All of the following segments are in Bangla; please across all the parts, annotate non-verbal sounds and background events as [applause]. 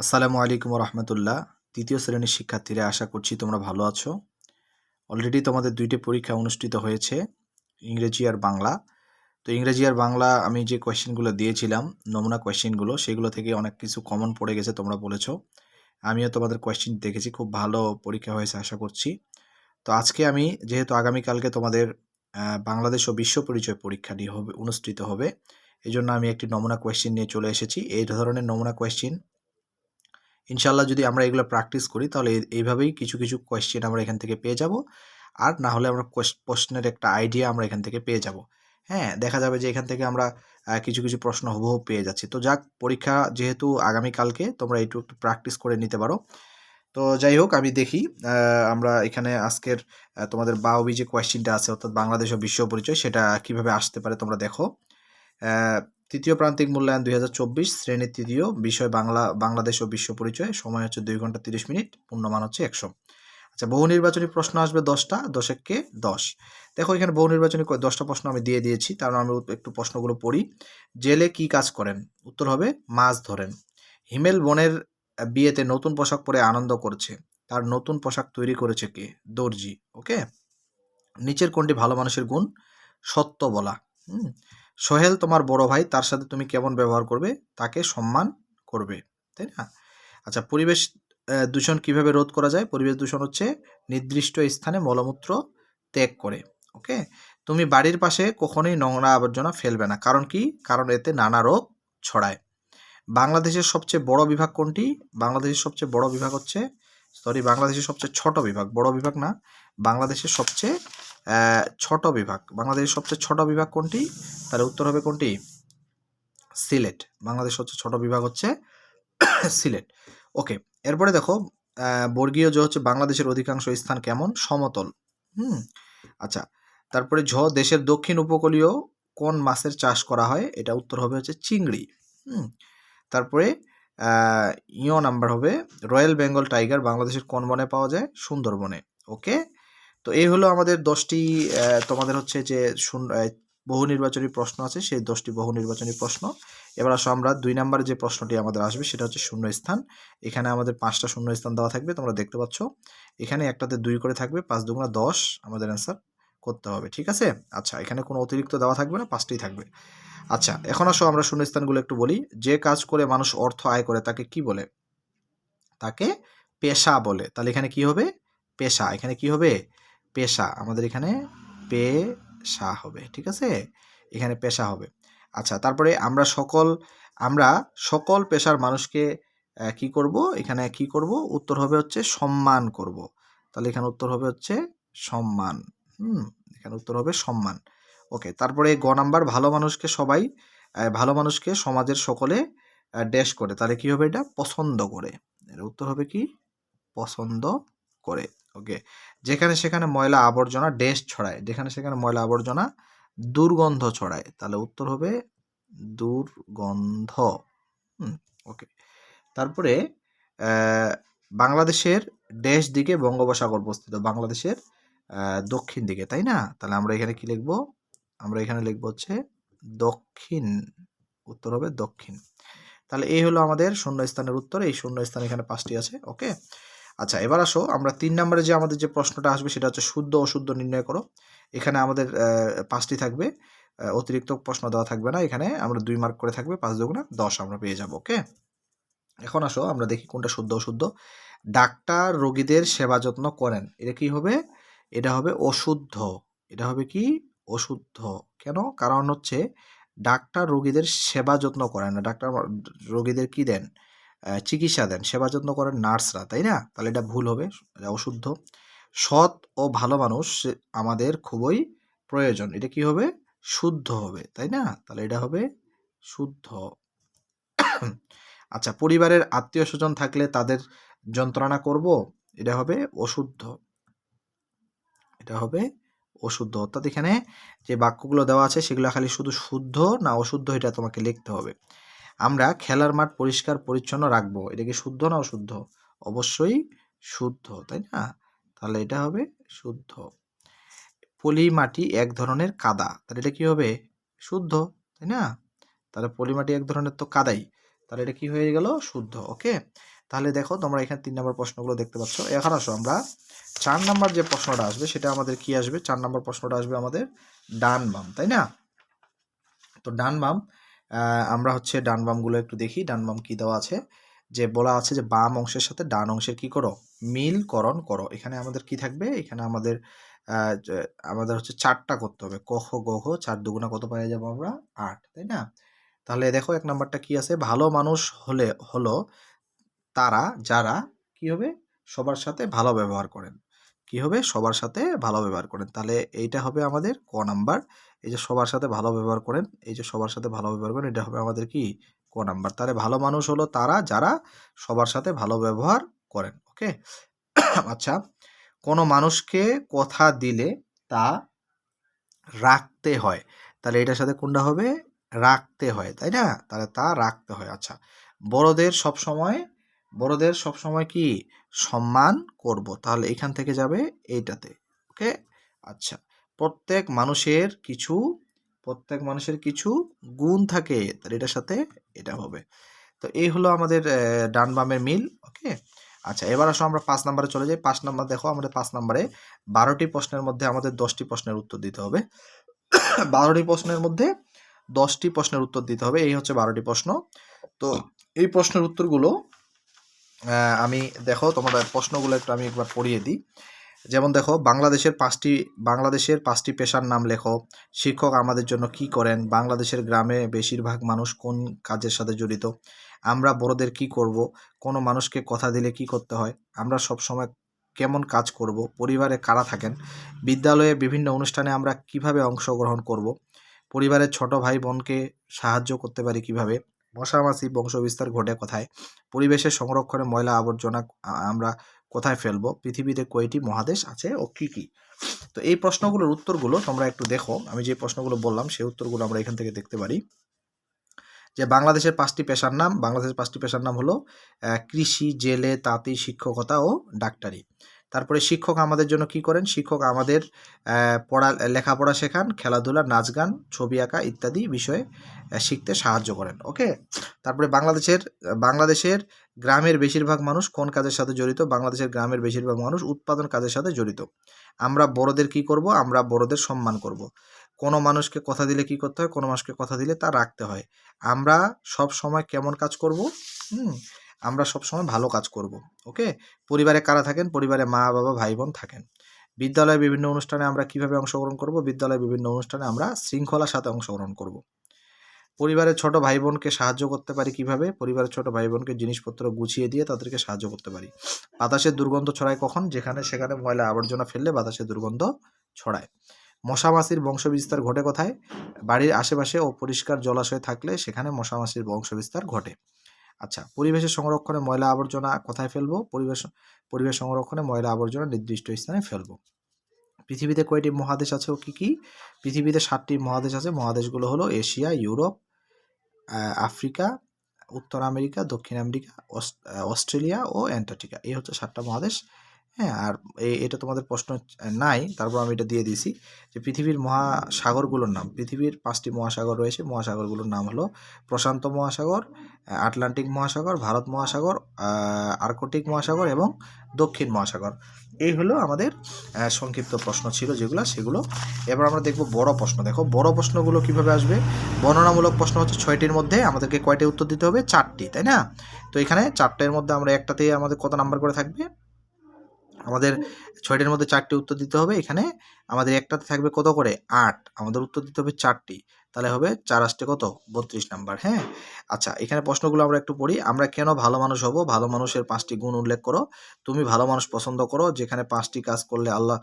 আসসালামু আলাইকুম রহমতুল্লাহ তৃতীয় শ্রেণির শিক্ষার্থীরা, আশা করছি তোমরা ভালো আছো। অলরেডি তোমাদের দুইটি পরীক্ষা অনুষ্ঠিত হয়েছে, ইংরেজি আর বাংলা। তো ইংরেজি আর বাংলা আমি যে কোয়েশ্চেনগুলো দিয়েছিলাম, নমুনা কোয়েশ্চেনগুলো, সেগুলো থেকে অনেক কিছু কমন পড়ে গেছে তোমরা বলেছ। আমিও তোমাদের কোয়েশ্চেন দেখেছি, খুব ভালো পরীক্ষা হয়েছে আশা করছি। তো আজকে আমি, যেহেতু আগামীকালকে তোমাদের বাংলাদেশ ও বিশ্ব পরিচয় পরীক্ষাটি হবে, অনুষ্ঠিত হবে এই জন্য আমি একটি নমুনা কোয়েশ্চেন নিয়ে চলে এসেছি। এই ধরনের নমুনা কোয়েশ্চেন ইনশাল্লাহ যদি আমরা এগুলো প্র্যাকটিস করি, তাহলে এইভাবেই কিছু কিছু কোয়েশ্চেন আমরা এখান থেকে পেয়ে যাব। আর না হলে আমরা প্রশ্নের একটা আইডিয়া আমরা এখান থেকে পেয়ে যাব। হ্যাঁ দেখা যাবে যে এখান থেকে আমরা কিছু কিছু প্রশ্ন হুবহু পেয়ে যাচ্ছি। তো যাক, পরীক্ষা যেহেতু আগামীকালকে তোমরা একটু একটু প্র্যাকটিস করে নিতে পারো। তো যাই হোক, আমি দেখি আমরা এখানে আজকের তোমাদের বাউবি যে কোয়েশ্চেনটা আছে, অর্থাৎ বাংলাদেশ ও বিশ্ব পরিচয়, সেটা কীভাবে আসতে পারে তোমরা দেখো। তৃতীয় প্রান্তিক মূল্যায়ন দুই শ্রেণির তৃতীয় বিষয় বাংলা, বাংলাদেশ ও বিশ্ব পরিচয়, সময় হচ্ছে দুই ঘণ্টা তিরিশ মিনিট, পূর্ণমান হচ্ছে একশো। আচ্ছা বহু নির্বাচনী প্রশ্ন আসবে দশটা, দশেককে দশ। দেখো, এখানে বহু নির্বাচনী দশটা প্রশ্ন আমি দিয়ে দিয়েছি, তার আমি একটু প্রশ্নগুলো পড়ি। জেলে কি কাজ করেন? উত্তর হবে, মাছ ধরেন। হিমেল বনের বিয়েতে নতুন পোশাক পরে আনন্দ করছে। তার নতুন পোশাক তৈরি করেছে কে? দর্জি, ওকে? নিচের কোনটি ভালো মানুষের গুণ? সত্য বলা, হুম? সোহেল তোমার বড় ভাই, তার সাথে তুমি কেমন ব্যবহার করবে? তাকে সম্মান করবে, তাই না? আচ্ছা পরিবেশ দূষণ কীভাবে রোধ করা যায়? পরিবেশ দূষণ হচ্ছে নির্দিষ্ট স্থানে মলমূত্র ত্যাগ করে ওকে তুমি বাড়ির পাশে কখনোই নোংরা আবর্জনা ফেলবে না। কারণ কি? কারণ এতে নানা রোগ ছড়ায়। বাংলাদেশের সবচেয়ে বড় বিভাগ কোনটি? বাংলাদেশের সবচেয়ে বড় বিভাগ হচ্ছে সরি বাংলাদেশের সবচেয়ে ছোট বিভাগ। বড় বিভাগ না, বাংলাদেশের সবচেয়ে ছোট বিভাগ। বাংলাদেশের সবচেয়ে ছোট বিভাগ কোনটি? তাহলে উত্তর হবে কোনটি? সিলেট। বাংলাদেশ হচ্ছে ছোট বিভাগ হচ্ছে [coughs] সিলেট। ওকে, এরপরে দেখো বর্গীয় জ হচ্ছে বাংলাদেশের অধিকাংশ স্থান কেমন? সমতল। হুম আচ্ছা তারপরে ঝ, দেশের দক্ষিণ উপকূলীয় কোন মাছের চাষ করা হয়? এটা উত্তর হবে হচ্ছে চিংড়ি। হুম, তারপরে ইয় নাম্বার হবে, রয়্যাল বেঙ্গল টাইগার বাংলাদেশের কোন বনে পাওয়া যায়? সুন্দরবনে। ওকে তো এই হলো আমাদের দশটি তোমাদের হচ্ছে যে বহু নির্বাচনী প্রশ্ন আছে, সেই দশটি বহু নির্বাচনী প্রশ্ন। এবার আসো আমরা, দুই নম্বরে যে প্রশ্নটি আমাদের আসবে, সেটা হচ্ছে শূন্য স্থান এখানে আমাদের পাঁচটা শূন্য স্থান দেওয়া থাকবে, তোমরা দেখতে পাচ্ছ। এখানে একটাতে দুই করে থাকবে, পাঁচ দুগুণা দশ, আমাদের অ্যান্সার করতে হবে, ঠিক আছে? আচ্ছা এখানে কোনো অতিরিক্ত দেওয়া থাকবে না, পাঁচটাই থাকবে। আচ্ছা এখন আসো আমরা শূন্য স্থানগুলো একটু বলি। যে কাজ করে মানুষ অর্থ আয় করে, তাকে কি বলে? তাকে পেশা বলে। তাহলে এখানে কি হবে? পেশা। এখানে কি হবে? পেশা, আমাদের এখানে পেশা হবে, ঠিক আছে? এখানে পেশা হবে। আচ্ছা তারপরে আমরা সকল আমরা সকল পেশার মানুষকে কি করব? এখানে কি করব? উত্তর হবে হচ্ছে সম্মান করব। তাহলে এখানে উত্তর হবে হচ্ছে সম্মান। হুম, এখানে উত্তর হবে সম্মান। ওকে, তারপরে গ নাম্বার, ভালো মানুষকে সবাই ভালো মানুষকে সমাজের সকলে ড্যাশ করে। তাহলে কি হবে এটা? পছন্দ করে। এর উত্তর হবে কি? পছন্দ করে। ওকে? যেখানে সেখানে ময়লা আবর্জনা ড্যাশ ছড়ায়, যেখানে সেখানে ময়লা আবর্জনা দুর্গন্ধ ছড়ায়। তাহলে উত্তর হবে দুর্গন্ধ। ওকে। তারপরে বাংলাদেশের ড্যাশ দিকে বঙ্গোপসাগর অবস্থিত, বাংলাদেশের দক্ষিণ দিকে, তাই না? তাহলে আমরা এখানে কি লিখব? আমরা এখানে লিখব হচ্ছে দক্ষিণ, উত্তর হবে দক্ষিণ। তাহলে এই হলো আমাদের শূন্য স্থানের উত্তর, এই শূন্য স্থান এখানে পাঁচটি আছে, ওকে? আচ্ছা এবার আসো, আমরা তিন নম্বরে যে আমাদের যে প্রশ্নটা আসবে সেটা হচ্ছে শুদ্ধ অশুদ্ধ নির্ণয় করো। এখানে আমাদের পাঁচটি থাকবে অতিরিক্ত প্রশ্ন দেওয়া থাকবে না, এখানে আমরা দুই মার্ক করে থাকবে, পাঁচ দুগুণা দশ আমরা পেয়ে যাব ওকে এখন আসো, আমরা দেখি কোনটা শুদ্ধ অশুদ্ধ। ডাক্তার রোগীদের সেবা যত্ন করেন, এটা কি হবে? এটা হবে অশুদ্ধ। এটা হবে কি? অশুদ্ধ। কেন? কারণ হচ্ছে, ডাক্তার রোগীদের সেবা যত্ন করেন না। ডাক্তার রোগীদের কি দেন? চিকিৎসা দেন সেবা যত্ন করেন নার্সরা, তাই না? তাহলে এটা ভুল হবে, এটা অশুদ্ধ। সৎ ও ভালো মানুষ আমাদের খুবই প্রয়োজন। এটা কি হবে? শুদ্ধ হবে, তাই না? তাহলে এটা হবে শুদ্ধ। আচ্ছা পরিবারের আত্মীয় স্বজন থাকলে তাদের যন্ত্রণা করব? এটা হবে অশুদ্ধ। এটা হবে অশুদ্ধ। অর্থাৎ এখানে যে বাক্যগুলো দেওয়া আছে, সেগুলো খালি শুধু শুদ্ধ না অশুদ্ধ, এটা তোমাকে লিখতে হবে। আমরা খেলার মাঠ পরিষ্কার, পরিচ্ছন্ন রাখব। এটা কি শুদ্ধ না অশুদ্ধ? অবশ্যই শুদ্ধ, তাই না? তাহলে এটা হবে শুদ্ধ। পলি মাটি এক ধরনের কাদা, তাহলে এটা কি হবে? শুদ্ধ, তাই না? তাহলে পলি মাটি এক ধরনের তো কাদাই। তাহলে এটা কি হয়ে গেল? শুদ্ধ, ওকে? তাহলে দেখো, তোমরা এখানে তিন নম্বর প্রশ্নগুলো দেখতে পাচ্ছ। এখন আসো আমরা। চার নম্বর যে প্রশ্নটা আসবে, সেটা আমাদের কি আসবে? চার নম্বর প্রশ্নটা আসবে আমাদের ডান বাম, তাই না? তো ডান বাম আমরা হচ্ছে ডান বামগুলো একটু দেখি, ডান বাম কি দেওয়া আছে? যে বলা আছে যে বাম অংশের সাথে ডান অংশের কি করো? মিলকরণ করো। এখানে আমাদের কি থাকবে? এখানে আমাদের আমাদের হচ্ছে চারটা করতে হবে। কহ গহ চার দুগুণা কত পাওয়া যাব আমরা? আট, তাই না? তাহলে দেখো এক নাম্বারটা কি আছে? ভালো মানুষ হলে, হলো তারা, যারা কি হবে? সবার সাথে ভালো ব্যবহার করেন। কি হবে? সবার সাথে ভালো ব্যবহার করেন। তাহলে এইটা হবে আমাদের ক নাম্বার। এই যে সবার সাথে ভালো ব্যবহার করেন, এই যে সবার সাথে ভালো ব্যবহার করেন, এটা হবে আমাদের কি? ক নাম্বার। তাহলে ভালো মানুষ হলো তারা যারা সবার সাথে ভালো ব্যবহার করেন, ওকে? [coughs] আচ্ছা কোনো মানুষকে কথা দিলে তা রাখতে হয়। তাহলে এটার সাথে কোনটা হবে? রাখতে হয়, তাই না? তাহলে তা রাখতে হয়। আচ্ছা বড়দের সব সময় বড়দের সব সময় কি? সম্মান করব, তাহলে এখান থেকে যাবে এইটাতে ওকে আচ্ছা প্রত্যেক মানুষের কিছু, প্রত্যেক মানুষের কিছু গুণ থাকে তার এটার সাথে এটা হবে। তো এই হলো আমাদের ডান বামের মিল ওকে আচ্ছা এবার আসো আমরা পাঁচ নাম্বারে চলে যাই। পাঁচ নাম্বার দেখো, আমাদের পাঁচ নাম্বারে বারোটি প্রশ্নের মধ্যে আমাদের দশটি প্রশ্নের উত্তর দিতে হবে। বারোটি প্রশ্নের মধ্যে দশটি প্রশ্নের উত্তর দিতে হবে, এই হচ্ছে বারোটি প্রশ্ন। তো এই প্রশ্নের উত্তরগুলো আমি দেখো তোমাদের প্রশ্নগুলো একটু আমি একবার পড়িয়ে দিই। যেমন দেখো, বাংলাদেশের পাঁচটি বাংলাদেশের পাঁচটি পেশার নাম লেখো। শিক্ষক আমাদের জন্য কি করেন? বাংলাদেশের গ্রামে বেশিরভাগ মানুষ কোন কাজের সাথে জড়িত? আমরা বড়দের কি করব? কোনো মানুষকে কথা দিলে কি করতে হয়? আমরা সব সময় কেমন কাজ করব? পরিবারে কারা থাকেন? বিদ্যালয়ে বিভিন্ন অনুষ্ঠানে আমরা কীভাবে অংশগ্রহণ করব? পরিবারের ছোট ভাই বোনকে সাহায্য করতে পারি কীভাবে? মশামাছি বংশবিস্তার ঘটে কোথায়? পরিবেশের সংরক্ষণে ময়লা আবর্জনা আমরা কোথায় ফেলব? পৃথিবীতে কয়টি মহাদেশ আছে ও কি কি? তো এই প্রশ্নগুলোর উত্তরগুলো তোমরা একটু দেখো। আমি যে প্রশ্নগুলো বললাম, সেই উত্তরগুলো আমরা এখান থেকে দেখতে পারি। যে বাংলাদেশের পাঁচটি পেশার নাম, বাংলাদেশের পাঁচটি পেশার নাম হলো কৃষি, জেলে, তাঁতি, শিক্ষকতা ও ডাক্তারি। তারপরে শিক্ষক আমাদের জন্য কি করেন? শিক্ষক আমাদের পড়া, লেখাপড়া শেখান, খেলাধুলা, নাচ গান, ছবি আঁকা ইত্যাদি বিষয়ে শিখতে সাহায্য করেন ওকে তারপরে বাংলাদেশের বাংলাদেশের গ্রামের বেশিরভাগ মানুষ কোন কাজের সাথে জড়িত? বাংলাদেশের গ্রামের বেশিরভাগ মানুষ উৎপাদন কাজের সাথে জড়িত। আমরা বড়দের কি করব? আমরা বড়দের সম্মান করব। কোনো মানুষকে কথা দিলে কি করতে হয়? কোনো মানুষকে কথা দিলে তা রাখতে হয়। আমরা সব সময় কেমন কাজ করব? হুম আমরা সব সময় ভালো কাজ করব ওকে পরিবারে কারা থাকেন? পরিবারে মা, বাবা, ভাই, বোন থাকেন। বিদ্যালয়ে বিভিন্ন অনুষ্ঠানে আমরা কীভাবে অংশগ্রহণ করব? বিদ্যালয়ে বিভিন্ন অনুষ্ঠানে আমরা শৃঙ্খলার সাথে অংশগ্রহণ করব। পরিবারের ছোট ভাই বোনকে সাহায্য করতে পারি কীভাবে? পরিবারের ছোট ভাই বোনকে জিনিসপত্র গুছিয়ে দিয়ে তাদেরকে সাহায্য করতে পারি। বাতাসের দুর্গন্ধ ছড়ায় কখন? যেখানে সেখানে ময়লা আবর্জনা ফেললে বাতাসের দুর্গন্ধ ছড়ায়। মশা মাছির বংশবিস্তার ঘটে কোথায়? বাড়ির আশেপাশে ও পরিষ্কার জলাশয় থাকলে সেখানে মশা মাছির বংশবিস্তার ঘটে। আচ্ছা পরিবেশের সংরক্ষণে ময়লা আবর্জনা কোথায় ফেলব? পরিবেশ পরিবেশ সংরক্ষণে ময়লা আবর্জনা নির্দিষ্ট স্থানে ফেলব। পৃথিবীতে কয়টি মহাদেশ আছে ও কী কী? পৃথিবীতে সাতটি মহাদেশ আছে। মহাদেশগুলো হলো এশিয়া, ইউরোপ আফ্রিকা, উত্তর আমেরিকা, দক্ষিণ আমেরিকা, অস- অস্ট্রেলিয়া ও অ্যান্টার্কটিকা। এই হচ্ছে সাতটা মহাদেশ। হ্যাঁ আর এটা তোমাদের প্রশ্ন নাই, তারপর আমি এটা দিয়ে দিয়েছি যে পৃথিবীর মহাসাগরগুলোর নাম, পৃথিবীর পাঁচটি মহাসাগর রয়েছে, মহাসাগরগুলোর নাম হলো প্রশান্ত মহাসাগর, আটলান্টিক মহাসাগর, ভারত মহাসাগর আর্কটিক মহাসাগর এবং দক্ষিণ মহাসাগর। এই হলো আমাদের সংক্ষিপ্ত প্রশ্ন ছিল যেগুলো, সেগুলো। এবার আমরা দেখব বড় প্রশ্ন। দেখো, বড় প্রশ্নগুলো কীভাবে আসবে? বর্ণনামূলক প্রশ্ন হচ্ছে ছয়টির মধ্যে আমাদেরকে কয়টি উত্তর দিতে হবে? চারটি, তাই না? তো এখানে চারটের মধ্যে আমরা একটাতেই আমাদের কত নাম্বার করে থাকবে? আমাদের ছয়টির মধ্যে চারটি উত্তর দিতে হবে, এখানে আমাদের একটাতে থাকবে কত করে? আট। আমাদের উত্তর দিতে হবে চারটি। তাহলে হবে চার আসতে কত? বত্রিশ নাম্বার হ্যাঁ? আচ্ছা এখানে প্রশ্নগুলো আমরা একটু পড়ি। আমরা কেন ভালো মানুষ হব? ভালো মানুষের পাঁচটি গুণ উল্লেখ করো। তুমি ভালো মানুষ পছন্দ করো, যেখানে পাঁচটি কাজ করলে আল্লাহ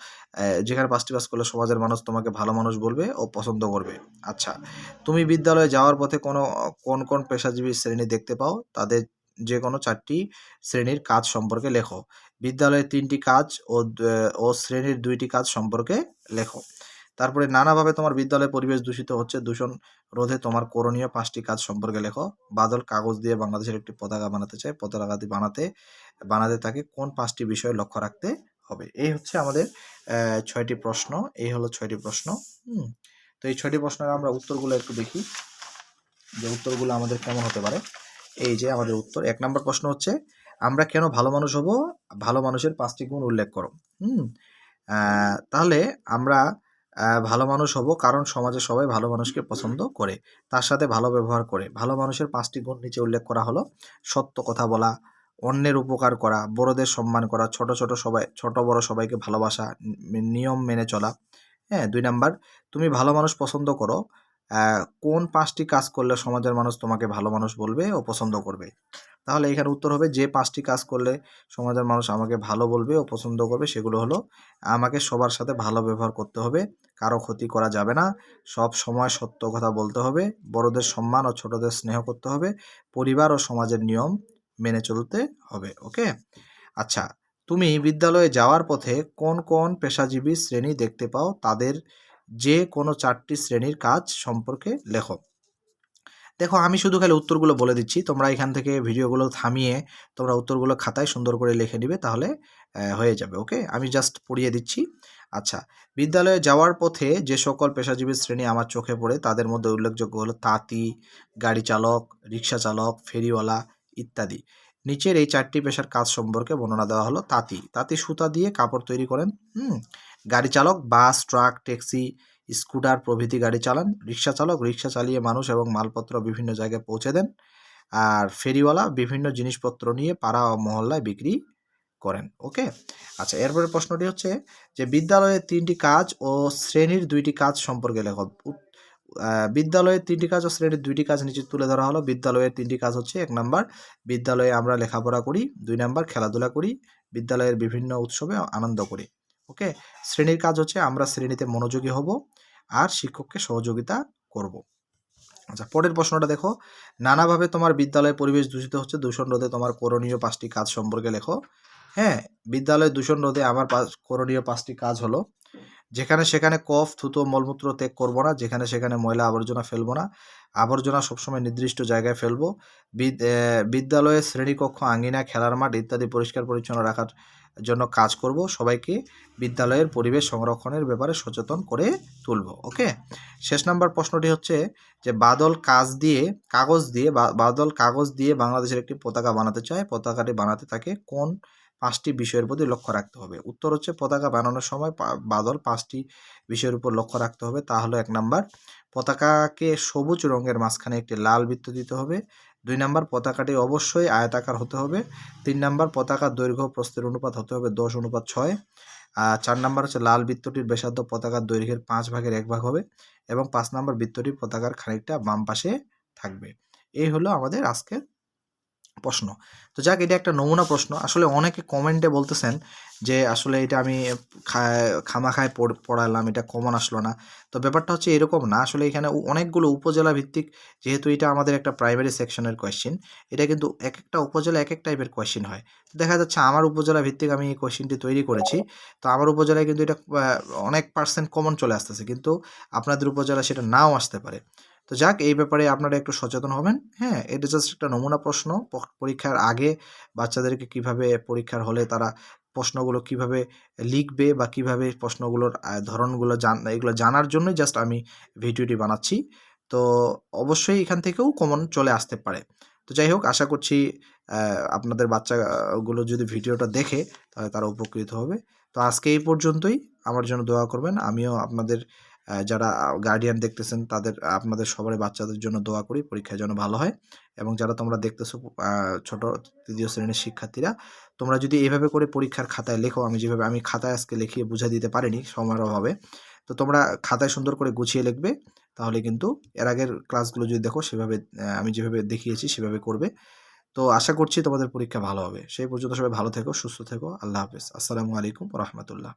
যেখানে পাঁচটি কাজ করলে সমাজের মানুষ তোমাকে ভালো মানুষ বলবে ও পছন্দ করবে। আচ্ছা তুমি বিদ্যালয়ে যাওয়ার পথে কোনো, কোন কোন পেশাজীবী শ্রেণি দেখতে পাও? তাদের যে কোনো চারটি শ্রেণির কাজ সম্পর্কে লেখো। বিদ্যালয়ের তিনটি কাজ ও ও শ্রেণির দুইটি কাজ সম্পর্কে লেখো। তারপরে নানাভাবে তোমার বিদ্যালয়ের পরিবেশ দূষিত হচ্ছে, দূষণ রোধে তোমার করণীয় পাঁচটি কাজ সম্পর্কে লেখো। বাদল কাগজ দিয়ে বাংলাদেশের একটি পতাকা বানাতে চায় পতাকাটি বানাতে বানাতে তাকে কোন পাঁচটি বিষয়ে লক্ষ্য রাখতে হবে? এই হচ্ছে আমাদের ছয়টি প্রশ্ন, এই হলো ছয়টি প্রশ্ন, হুম। তো এই ছয়টি প্রশ্নের আমরা উত্তরগুলো একটু দেখি, যে উত্তরগুলো আমাদের কেমন হতে পারে। এই যে আমাদের উত্তর, এক নম্বর প্রশ্ন হচ্ছে আমরা কেন ভালো মানুষ হব? ভালো মানুষের পাঁচটি গুণ উল্লেখ করো। হুম? তাহলে আমরা ভালো মানুষ হব কারণ সমাজে সবাই ভালো মানুষকে পছন্দ করে। তার সাথে ভালো ব্যবহার করে। ভালো মানুষের পাঁচটি গুণ নিচে উল্লেখ করা হলো। সত্য কথা বলা, অন্যের উপকার করা, বড়দের সম্মান করা, ছোট ছোট সবাই, ছোট বড় সবাইকে ভালোবাসা নিয়ম মেনে চলা। হ্যাঁ দুই নাম্বার, তুমি ভালো মানুষ পছন্দ করো। কোন পাঁচটি কাজ করলে সমাজের মানুষ তোমাকে ভালো মানুষ বলবে ও পছন্দ করবে? তাহলে এখানে উত্তর হবে, যে পাঁচটি কাজ করলে সমাজের মানুষ আমাকে ভালো বলবে ও পছন্দ করবে সেগুলো হলো, আমাকে সবার সাথে ভালো ব্যবহার করতে হবে, কারও ক্ষতি করা যাবে না, সব সময় সত্য কথা বলতে হবে, বড়দের সম্মান ও ছোটদের স্নেহ করতে হবে, পরিবার ও সমাজের নিয়ম মেনে চলতে হবে ওকে আচ্ছা তুমি বিদ্যালয়ে যাওয়ার পথে কোন কোন পেশাজীবী শ্রেণি দেখতে পাও? তাদের যে কোনো চারটি শ্রেণির কাজ সম্পর্কে লেখো। দেখো, আমি শুধু খালি উত্তরগুলো বলে দিচ্ছি। তোমরা এখান থেকে ভিডিওগুলো থামিয়ে তোমরা উত্তরগুলো খাতায় সুন্দর করে লিখে নিবে, তাহলে হয়ে যাবে, ওকে? আমি জাস্ট পড়িয়ে দিচ্ছি। আচ্ছা বিদ্যালয়ে যাওয়ার পথে যে সকল পেশাজীবী শ্রেণি আমার চোখে পড়ে, তাদের মধ্যে উল্লেখযোগ্য হলো তাঁতি, গাড়ি চালক, রিক্সা চালক, ফেরিওয়ালা ইত্যাদি। নিচের এই চারটি পেশার কাজ সম্পর্কে বর্ণনা দেওয়া হলো তাঁতি। তাঁতি সুতা দিয়ে কাপড় তৈরি করেন, হুম? গাড়ি চালক, বাস, ট্রাক, ট্যাক্সি, স্কুটার প্রভৃতি গাড়ি চালান। রিক্সা চালক, রিক্সা চালিয়ে মানুষ এবং মালপত্র বিভিন্ন জায়গায় পৌঁছে দেন আর ফেরিওয়ালা বিভিন্ন জিনিসপত্র নিয়ে পাড়া ও মহল্লায় বিক্রি করেন, ওকে? আচ্ছা এরপরে প্রশ্নটি হচ্ছে যে বিদ্যালয়ের তিনটি কাজ ও শ্রেণির দুইটি কাজ সম্পর্কে লেখ উত- বিদ্যালয়ের তিনটি কাজ ও শ্রেণির দুইটি কাজ নিচে তুলে ধরা হলো। বিদ্যালয়ের তিনটি কাজ হচ্ছে এক নাম্বার, বিদ্যালয়ে আমরা লেখাপড়া করি। দুই নাম্বার, খেলাধুলা করি। বিদ্যালয়ের বিভিন্ন উৎসবে আনন্দ করি। ওকে? শ্রেণির কাজ হচ্ছে আমরা শ্রেণীতে মনোযোগী হব আর শিক্ষককে সহযোগিতা করব। আচ্ছা পরের প্রশ্নটা দেখো। নানাভাবে তোমার বিদ্যালয়ের পরিবেশ দূষিত হচ্ছে। দূষণ রোধে তোমার করণীয় পাঁচটি কাজ সম্পর্কে লেখো। হ্যাঁ বিদ্যালয়ে দূষণ রোধে আমার করণীয় পাঁচটি কাজ হলো যেখানে সেখানে কফ থুতো মলমূত্র ত্যাগ করব না, যেখানে সেখানে ময়লা আবর্জনা ফেলব না। আবর্জনা সবসময় নির্দিষ্ট জায়গায় ফেলব। বিদ্যালয়ে শ্রেণীকক্ষ আঙ্গিনা খেলার মাঠ ইত্যাদি পরিষ্কার পরিচ্ছন্ন রাখার জন্য কাজ করব। সবাইকে বিদ্যালয়ের পরিবেশ সংরক্ষণের ব্যাপারে সচেতন করে তুলব ওকে শেষ নাম্বার প্রশ্নটি হচ্ছে যে, বাদল কাজ দিয়ে, কাগজ দিয়ে বাদল কাগজ দিয়ে বাংলাদেশের একটি পতাকা বানাতে চায়। পতাকাটি বানাতে তাকে কোন পাঁচটি বিষয়ের প্রতি লক্ষ্য রাখতে হবে। উত্তর হচ্ছে পতাকা বানানোর সময় বাদল পাঁচটি বিষয়ের উপর লক্ষ্য রাখতে হবে। তা হলো এক নাম্বার, পতাকাকে সবুজ রঙের মাঝখানে একটি লাল বৃত্ত দিতে হবে। দুই নাম্বার, পতাকাটি অবশ্যই আয়তাকার হতে হবে। তিন নাম্বার পতাকার দৈর্ঘ্য প্রস্থের অনুপাত হতে হবে দশ অনুপাত ছয়। আর চার নাম্বার হচ্ছে লাল বৃত্তটির ব্যাসার্ধ পতাকার দৈর্ঘ্যের পাঁচ ভাগের এক ভাগ হবে এবং পাঁচ নাম্বার বৃত্তটি পতাকার খানিকটা বাম পাশে থাকবে। এই হলো আমাদের আজকের প্রশ্ন। তো যাক, এটা একটা নমুনা প্রশ্ন। আসলে অনেকে কমেন্টে বলতেছেন যে, আসলে এটা আমি খামাখায় পড়- পড়ালাম, এটা কমন আসলো না। তো ব্যাপারটা হচ্ছে এরকম না। আসলে এখানে অনেকগুলো উপজেলা ভিত্তিক, যেহেতু এটা আমাদের একটা প্রাইমারি সেকশনের কোয়েশ্চেন এটা কিন্তু এক একটা উপজেলা এক এক টাইপের কোয়েশ্চেন হয়। দেখা যাচ্ছে আমার উপজেলা ভিত্তিক আমি এই কোয়েশ্চেনটি তৈরি করেছি। তো আমার উপজেলায় কিন্তু এটা অনেক পার্সেন্ট কমন চলে আসতেছে। কিন্তু আপনাদের উপজেলা সেটা নাও আসতে পারে। তো যাক, এই ব্যাপারে আপনারা একটু সচেতন হবেন। হ্যাঁ এটা জাস্ট একটা নমুনা প্রশ্ন। পরীক্ষার আগে বাচ্চাদেরকে কীভাবে পরীক্ষার হলে তারা প্রশ্নগুলো কীভাবে লিখবে বা কীভাবে প্রশ্নগুলোর ধরনগুলো জান, এগুলো জানার জন্যই জাস্ট আমি ভিডিওটি বানাচ্ছি। তো অবশ্যই এখান থেকেও কমন চলে আসতে পারে। তো যাই হোক, আশা করছি আপনাদের বাচ্চাগুলো যদি ভিডিওটা দেখে, তাহলে তারা উপকৃত হবে। তো আজকে এই পর্যন্তই। আমার জন্য দোয়া করবেন। আমিও আপনাদের যারা গার্ডিয়ান দেখতেছেন, তাদের আপনাদের সবারই বাচ্চাদের জন্য দোয়া করি পরীক্ষায় যেন ভালো হয়। এবং যারা তোমরা দেখতেছো ছোট তৃতীয় শ্রেণির শিক্ষার্থীরা, তোমরা যদি এইভাবে করে পরীক্ষার খাতায় লেখো, আমি যেভাবে, আমি খাতায় আজকে লিখিয়ে বুঝা দিতে পারিনি সময়ের অভাবে তো তোমরা খাতায় সুন্দর করে গুছিয়ে লিখবে, তাহলে কিন্তু এর আগের ক্লাসগুলো যদি দেখো, সেভাবে আমি যেভাবে দেখিয়েছি, সেভাবে করবে। তো আশা করছি তোমাদের পরীক্ষা ভালো হবে। সেই পর্যন্ত সবাই ভালো থেকো, সুস্থ থেকো। আল্লাহ হাফেজ। আসসালামু আলাইকুম রহমতুল্লাহ।